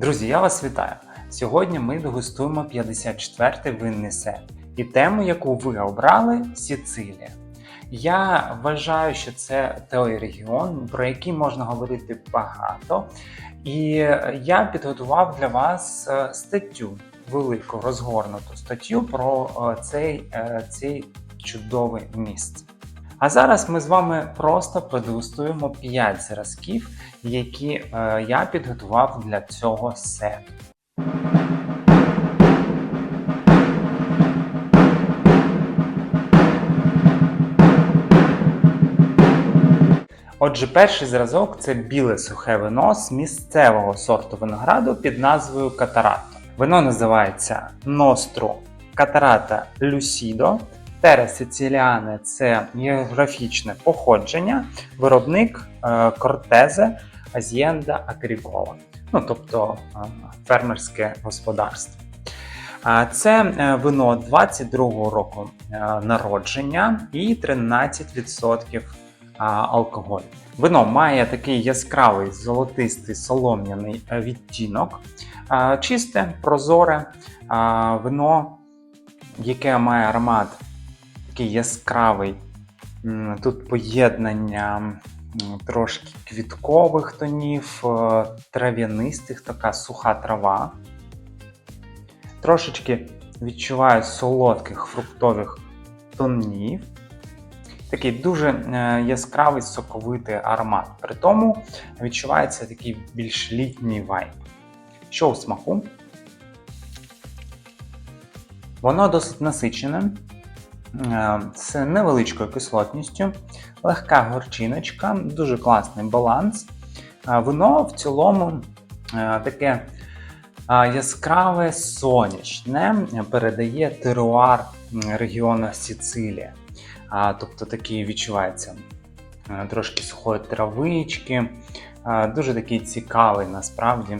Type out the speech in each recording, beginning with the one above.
Друзі, я вас вітаю! Сьогодні ми дегустуємо 54-й винний сет. І тему, яку ви обрали Сіцилія. Я вважаю, що це той регіон, про який можна говорити багато. І я підготував для вас е, статтю, велику розгорнуту статтю про е, цей, е, цей чудове місце. А зараз ми з вами просто продегустуємо 5 зразків, які е, я підготував для цього сету. Отже, перший зразок це біле сухе вино з місцевого сорту винограду під назвою Катаратто. Вино називається Ностро Катарата Люсідо. Тера Сициліане це географічне походження, виробник е, Кортезе Азієнда Агрікола, ну тобто е, фермерське господарство. Це е, вино 22-го року народження і 13% алкоголю. Вино має такий яскравий золотистий солом'яний відтінок, чисте, прозоре вино, яке має аромат такий яскравий. Тут поєднання трошки квіткових тонів, е, трав'янистих, така суха трава. Трошечки відчуваю солодких фруктових тонів. Такий дуже е, яскравий соковитий аромат. При тому відчувається такий більш літній вайб. Що у смаку? Воно досить насичене, з невеличкою кислотністю, легка горчиночка, дуже класний баланс. Е, Вино в цілому е, таке е, яскраве сонячне, передає теруар регіону Сіцилія. Тобто такий відчувається е, трошки сухої травички. Дуже такий цікавий насправді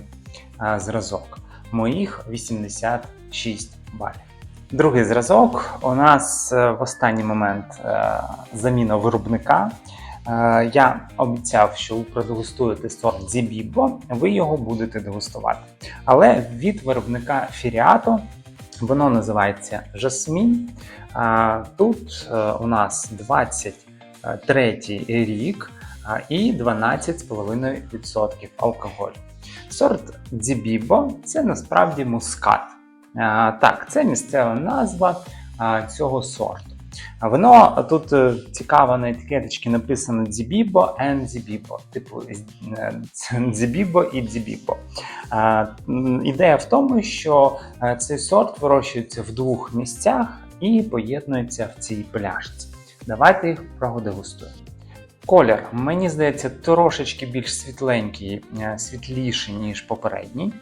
зразок. Моїх 86 балів. Другий зразок у нас е, в останній момент е, заміна виробника. Е, Я обіцяв, що ви продегустуєте сорт Зібібо, ви його будете дегустувати. Але від виробника Фіріато воно називається Жасмін. Тут у нас 23 рік і 12,5% алкоголю. Сорт Дзібібо це насправді мускат. Так, це місцева назва цього сорту. Воно тут е, цікаво на етикеточці написано Дзібібо and Дзібібо. Типу е, Дзібібо і Дзібібо. Ідея в тому, що е, цей сорт вирощується в двох місцях і поєднується в цій пляшці. Давайте їх продегустуємо. Колір, мені здається, трошечки більш світленький, світліший, ніж попередній.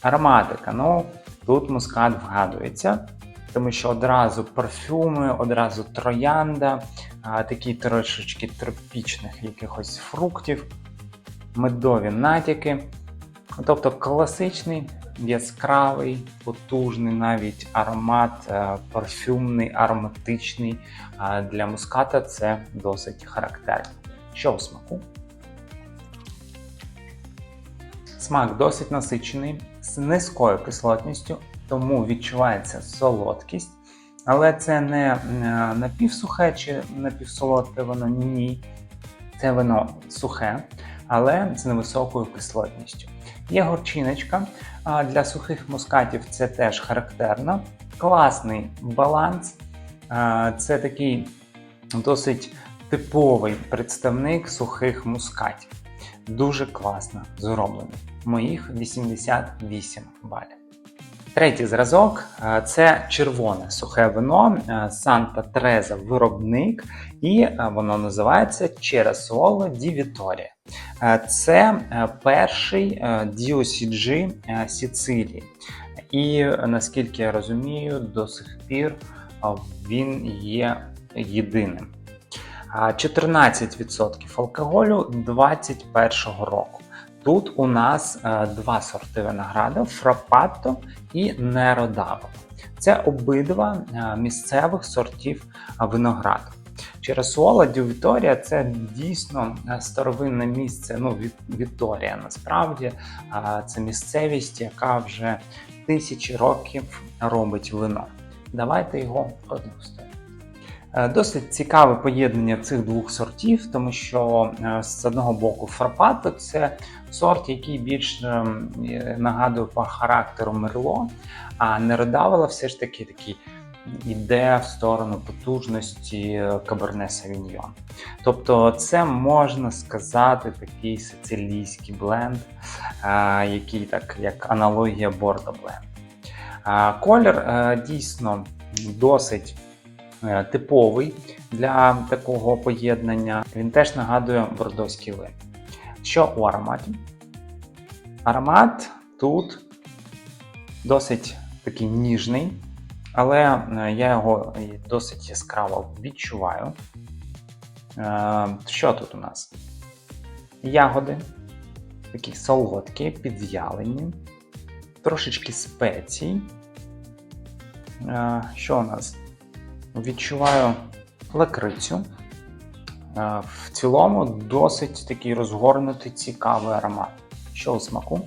Ароматика, ну тут мускат вгадується, тому що одразу парфюми, одразу троянда, такі трошечки тропічних якихось фруктів, медові натяки. Тобто класичний, яскравий, потужний навіть аромат, е, парфюмний, ароматичний. Для муската це досить характерно. Що у смаку? Смак досить насичений, з низькою кислотністю, тому відчувається солодкість. Але це не е, напівсухе чи напівсолодке воно ні. Це вино сухе, але з невисокою кислотністю. Є горчиночка. Для сухих мускатів це теж характерно. Класний баланс. Це такий досить типовий представник сухих мускатів. Дуже класно зроблений. Моїх 88 балів. Третій зразок е, це червоне сухе вино е, Санта Треза виробник, і е, воно називається Чересоло Ді Віторія. Це перший DOCG Сіцилії. І наскільки я розумію, до сих пір він є єдиним. А 14% алкоголю 21 року. Тут у нас е, два сорти винограду Фрапатто і Неродаво. Це обидва е, місцевих сортів е, винограду. Через Суола Віторія це дійсно старовинне місце. Ну, Ві- Віторія насправді це місцевість, яка вже тисячі років робить вино. Давайте його продегустуємо. Е, Досить цікаве поєднання цих двох сортів, тому що е, з одного боку Фрапато це сорт, який більш е, нагадує по характеру Мерло, а Неродавела все ж таки такий іде в сторону потужності Каберне Савіньйон. Тобто, це можна сказати такий сицилійський бленд, який так як аналогія Бордо бленд. Колір дійсно досить типовий для такого поєднання. Він теж нагадує бордоський вин. Що у ароматі? Аромат тут досить такий ніжний, але е, я його досить яскраво відчуваю. Е, Що тут у нас? Ягоди, такі солодкі, підв'ялені, трошечки спецій. Е, Що у нас? Відчуваю лакрицю. Е, В цілому досить такий розгорнутий, цікавий аромат. Що у смаку?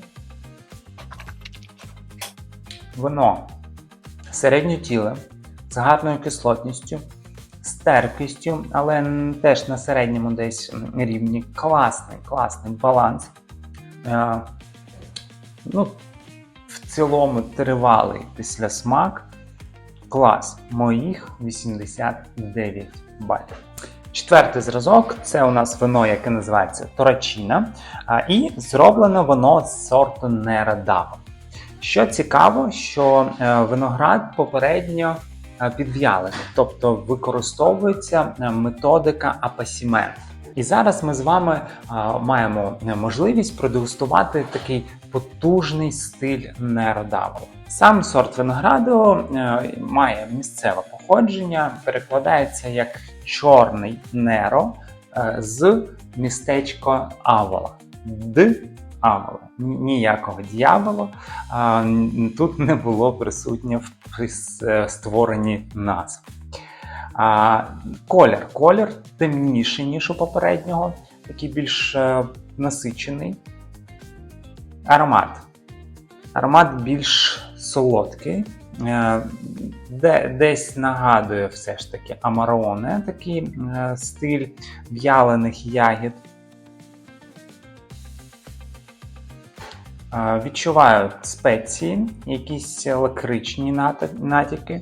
Вино середньотіле, з гарною кислотністю, з але теж на середньому десь рівні. Класний, класний баланс. Е, ну, в цілому тривалий післясмак. Клас. Моїх 89 балів. Четвертий зразок це у нас вино, яке називається Торачіна, і зроблено воно з сорту Нерадаво. Що цікаво, що е, виноград попередньо е, підв'ялений, тобто використовується е, методика апасімен. І зараз ми з вами е, маємо можливість продегустувати такий потужний стиль Неродаво. Сам сорт винограду е, має місцеве походження, перекладається як чорний неро е, з містечко Авола. Д Авола. Ніякого дьявола тут не було присутнє в е, створенні назв. А, колір. Колір темніший, ніж у попереднього, такий більш е, насичений. Аромат. Аромат більш солодкий. Е, Де, десь нагадує все ж таки амароне, такий е, стиль в'ялених ягід. Відчуваю спеції, якісь лакричні натяки.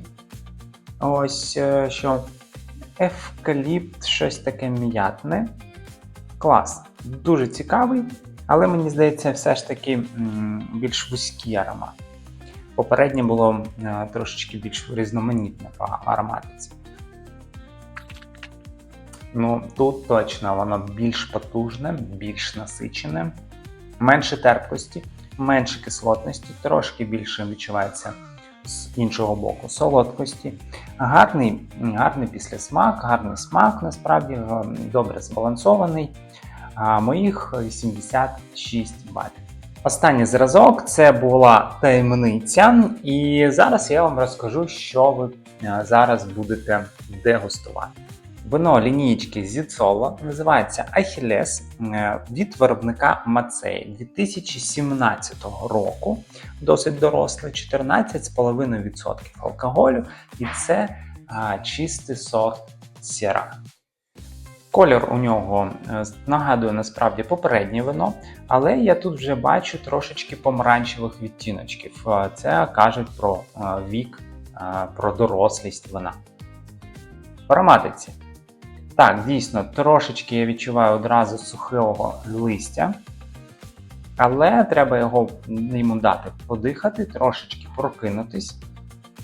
Ось е, що евкаліпт, щось таке м'ятне. Клас. Дуже цікавий, але мені здається, все ж таки більш вузький аромат. Попереднє було е, трошечки більш різноманітне по ароматиці. Ну, тут точно воно більш потужне, більш насичене, менше терпкості, менше кислотності, трошки більше відчувається з іншого боку солодкості. Гарний, гарний післясмак, гарний смак, насправді е, добре збалансований. Моїх 86 балів. Останній зразок це була таємниця, і зараз я вам розкажу, що ви е, зараз будете дегустувати. Вино лінієчки Зіцоло називається Ахілес е, від виробника Мацей 2017 року. Досить доросле, 14,5% алкоголю, і це а, чистий сорт сіра. Колір у нього е, нагадує насправді попереднє вино, але я тут вже бачу трошечки помаранчевих відтіночків. Е, Це кажуть про е, вік, е, про дорослість вина. В ароматиці. Так, дійсно, трошечки я відчуваю одразу сухого листя, але треба його йому дати подихати, трошечки прокинутись.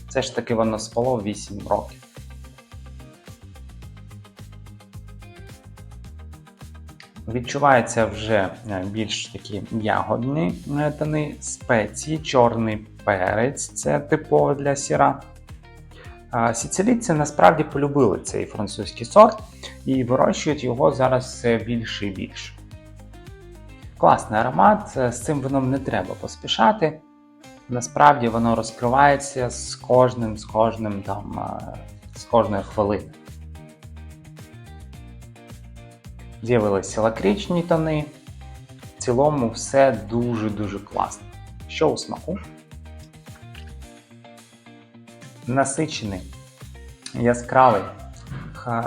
Це ж таки воно спало 8 років. Відчувається вже е, більш такі ягодні е, тони, спеції, чорний перець це типово для сіра. А Сицилійці насправді полюбили цей французький сорт і вирощують його зараз все більше і більше. Класний аромат, е, з цим вином не треба поспішати. Насправді воно розкривається з кожним, з кожним там, е, з кожної хвилини. з'явилися лакричні тони. В цілому все дуже-дуже класно. Що у смаку? Насичений, яскравий,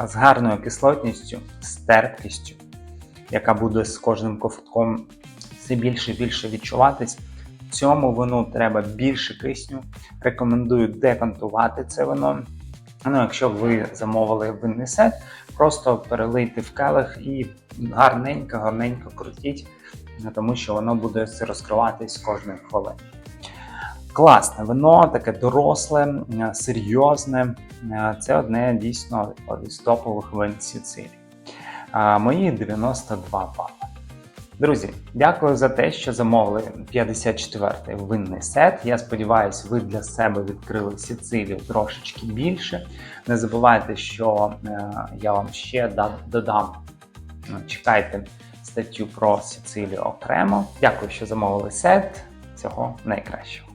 з гарною кислотністю, з терпкістю, яка буде з кожним ковтком все більше і більше відчуватись. Цьому вину треба більше кисню. Рекомендую декантувати це вино. Ну, якщо ви замовили винний сет, просто перелийте в келих і гарненько, гарненько крутіть, тому що воно буде розкриватись кожної хвилини. Класне вино, таке доросле, е, серйозне. Е, Це одне дійсно із топових вин Сіцилії. Мої 92 бали. Друзі, дякую за те, що замовили 54-й винний сет. Я сподіваюся, ви для себе відкрили Сицилію трошечки більше. Не забувайте, що е, я вам ще додам. е, Чекайте статтю про Сицилію окремо. Дякую, що замовили сет. Всього найкращого.